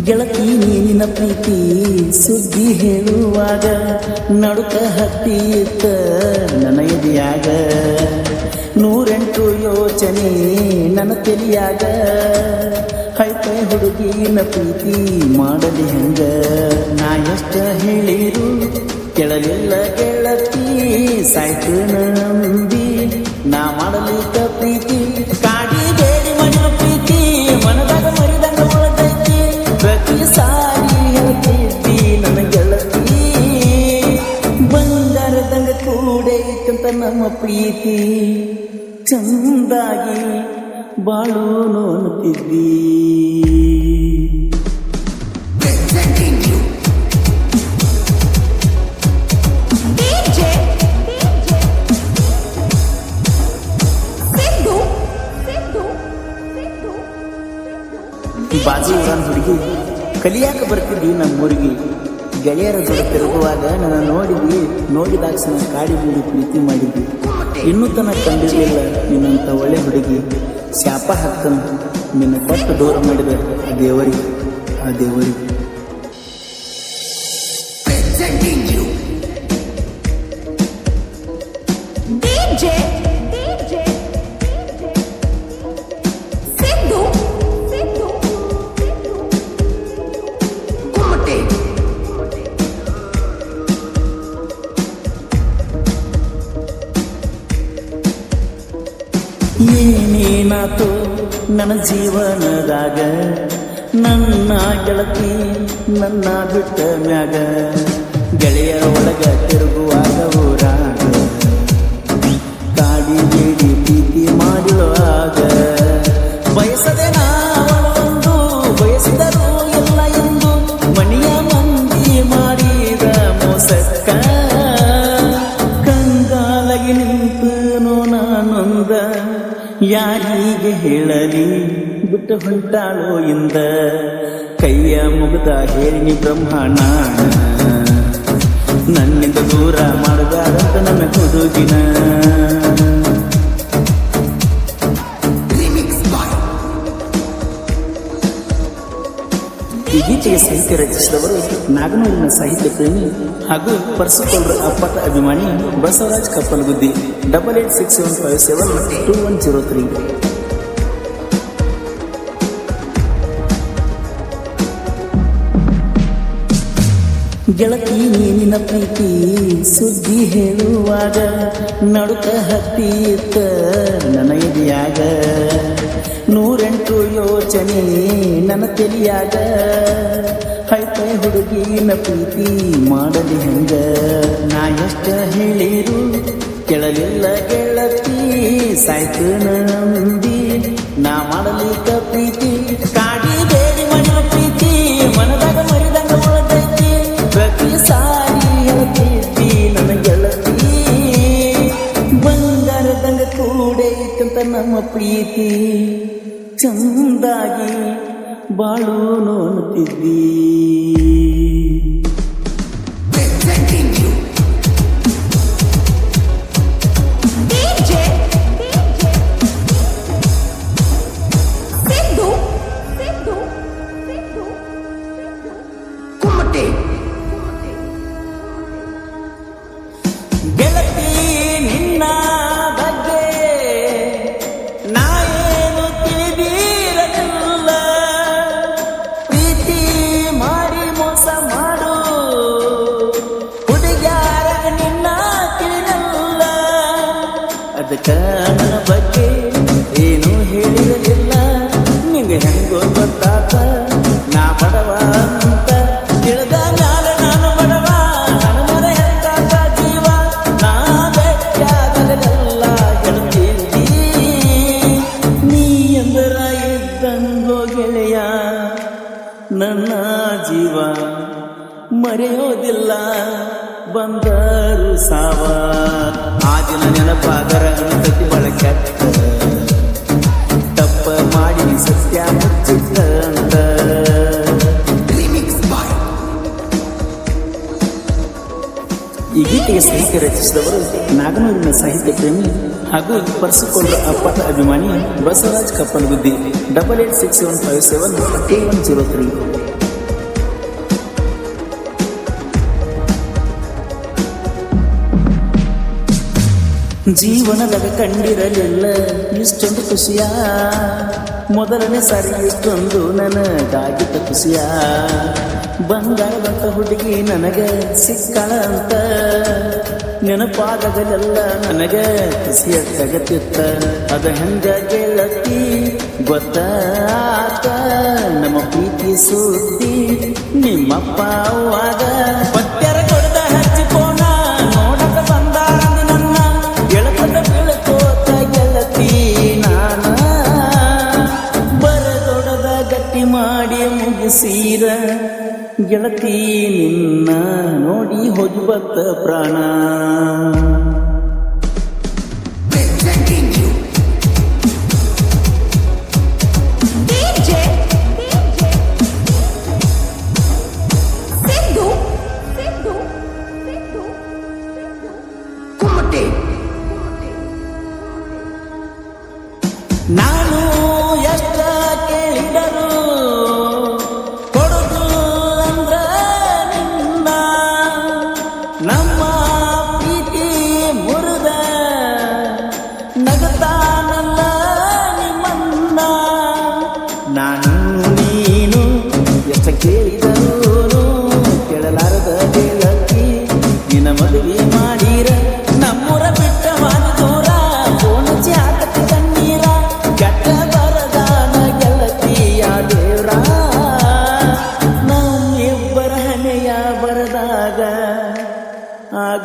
ಗೆಳತಿ ನೀನಿನ ಪ್ರೀತಿ, ಸುದ್ದಿ ಹೇಳುವಾಗ ನಡುಕ ಹತ್ತಿತ್ತ ನನ್ನ ಎದೆಯಾಗ ನೂರೆಂಟು ಯೋಚನೆ ನನ್ನ ತಿಳಿಯಾಗ ಹೈಪೈ ಹುಡುಗಿನ ಪ್ರೀತಿ ಮಾಡಲಿ ಹೆಂಗ? ನಾ ಎಷ್ಟ ಹೇಳಿರು ಕೆಳಲಿಲ್ಲ ಗೆಳತಿ, ಸಾಯ್ತು ನಂಬಿ. ನಾ ಮಾಡಲಿ ಪ್ರೀತಿ ಚಂದಾಗಿ ಬಾಳು ನೋಡುತ್ತಿದ್ದಿ ಬಾಜಿ ಹುಡುಗಿ ಕಲಿಯಾಕ ಬರ್ತಿದ್ವಿ ನಮ್ಮ ಊರಿಗೆ ಗೆಳೆಯರ ಜೊತೆ ತಿರುಗುವಾಗ ನನ್ನ ನೋಡಿದ್ವಿ ನೋಡಿದಾಕ್ಷಣ ಕಾಡಿ ಬೀಡಿ ಪ್ರೀತಿ ಮಾಡಿದ್ವಿ. ಇನ್ನೂ ತನಕ ಕಂಡಿರಲಿಲ್ಲ ನಿನ್ನಂತ ಒಳ್ಳೆ ಹುಡುಗಿ ಶಾಪ ಹಾಕ್ತಾನೆ. ನಿನ್ನ ಕೊಟ್ಟು ದೂರ ಮಾಡಿದ ಆ ದೇವರಿಗೆ ಆ ದೇವರಿಗೆ. ಏನೇನಾತು ನನ್ನ ಜೀವನದಾಗ, ನನ್ನ ಗೆಳತಿ ನನ್ನ ಬಿಟ್ಟ ಮ್ಯಾಗ, ಗೆಳೆಯರ ಒಳಗ ತಿರುಗುವಾಗ ಊರಾಗ ಕಾಡಿ ಬೇಡಿ ಪ್ರೀತಿ ಮಾಡಿರುವಾಗ ಬಯಸದೆ ಬಿಟ್ಟು ಹೊಂಟಾಳೋ ಇಂದ. ಕೈಯ ಮುಗಿದ ಹೇಳಿ ಬ್ರಹ್ಮಣ ನನ್ನಿಂದ ದೂರ ಮಾಡಬಾರಂತ ನನ್ನ ಹುಡುಗಿನ. ಈ ಗೀತೆಯ ಸಾಹಿತ್ಯ ರಚಿಸಿದವರು ನಾಗನೂರಿನ ಸಾಹಿತ್ಯ ಪ್ರೇಮಿ ಹಾಗೂ ಪರಸುಕೊಳ್ರ ಅಪ್ಪಟ ಅಭಿಮಾನಿ Basavaraj Kappalguddi double eight six seven five seven two one zero three ಗೆಳತಿ ನೀನಿನ ಪ್ರೀತಿ, ಸುದ್ದಿ ಹೇಳುವಾಗ ನಡುಕ ಹತ್ತಿತ್ತ ನನ್ನ ಎದೆಯಾಗ ನೂರೆಂಟು ಯೋಚನೆ ನನ್ನ ತಿಳಿಯಾಗ ಹೈಪೈ ಹುಡುಗಿನ ಪ್ರೀತಿ ಮಾಡಲಿ ಹೆಂಗ? ನಾ ಎಷ್ಟ ಹೇಳಿರು ಕೆಳಲಿಲ್ಲ ಗೆಳತಿ, ಸಾಯ್ತು ನಂದಿ ನಾ ಮಾಡಲಿಕ್ಕ ಪ್ರೀತಿ ನಮ್ಮ ಪ್ರೀತಿ ಚಂದಾಗಿ ಬಾಳು ನೋಡುತ್ತಿದ್ದಿ ನನ್ನ ಜೀವ ಮರೆಯೋದಿಲ್ಲ ಬಂದರು ಸಾವ. ಆ ದಿನ ನೆನಪಾದರ ಬಳಕೆ ತಪ್ಪ ಮಾಡಿ ಸತ್ಯ ಮುಚ್ಚಿಟ್ಟ. ಗೀತೆಗೆ ಸಾಹಿತ್ಯ ರಚಿಸಿದವರು ನಾಗನೂರಿನ ಸಾಹಿತ್ಯ ಪ್ರೇಮಿ ಹಾಗೂ ಪರಸುಕೊಂಡ್ರ ಅಪ್ಪಟ ಅಭಿಮಾನಿ Basavaraj Kappalguddi double eight six seven five seven two one zero three ಜೀವನದಾಗ ಕಂಡಿರಲಿಲ್ಲ, ಇಷ್ಟೊಂದು ಖುಷಿಯ? ಮೊದಲನೇ ಸಾರಿ ಇಷ್ಟೊಂದು ನನಗಾಗಿದ್ದ ಖುಷಿಯ? ಬಂಗಾರದಂತ ಹುಡುಗಿ ನನಗೆ ಸಿಕ್ಕಳ ಅಂತ? ನೆನಪಾಗದಲ್ಲೆಲ್ಲ ನನಗೆ ಖುಷಿಯ ತಗತಿತ್ತ ಅದ ಹೆಂಗ ಗೆಳತಿ ಗೊತ್ತಾತ ನಮ್ಮ ಪ್ರೀತಿ ಸುದ್ದಿ ನಿಮ್ಮಪ್ಪ ಅವಾಗ ಮುಗಿಸೀರ ಗೆಳತಿ ನಿನ್ನ ನೋಡಿ ಹೋಗಿ ಬತ್ತ ಪ್ರಾಣ.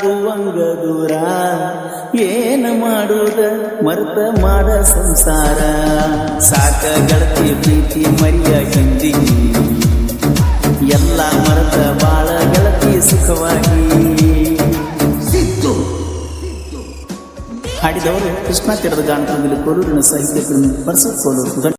ಆಗುವಂಗ ಏನು ಮಾಡುದ? ಮರ್ತ ಮಾಡ ಸಂಸಾರ. ಸಾಕ ಗಳತಿ ಪ್ರೀತಿ ಮರಿಯ ಹಿಂದಿಗಿ ಎಲ್ಲ ಮರ್ತ ಬಾಳ ಗಳತಿ ಸುಖವಾಗಿ. ಸಿದ್ದು. ಹಾಡಿದವರು ಕೃಷ್ಣ ತೀರದ ಗಾನದಲ್ಲಿ ಕೋಲೂರಿನ ಸಾಹಿತ್ಯ ಪರಸು ಕೋಲೂರು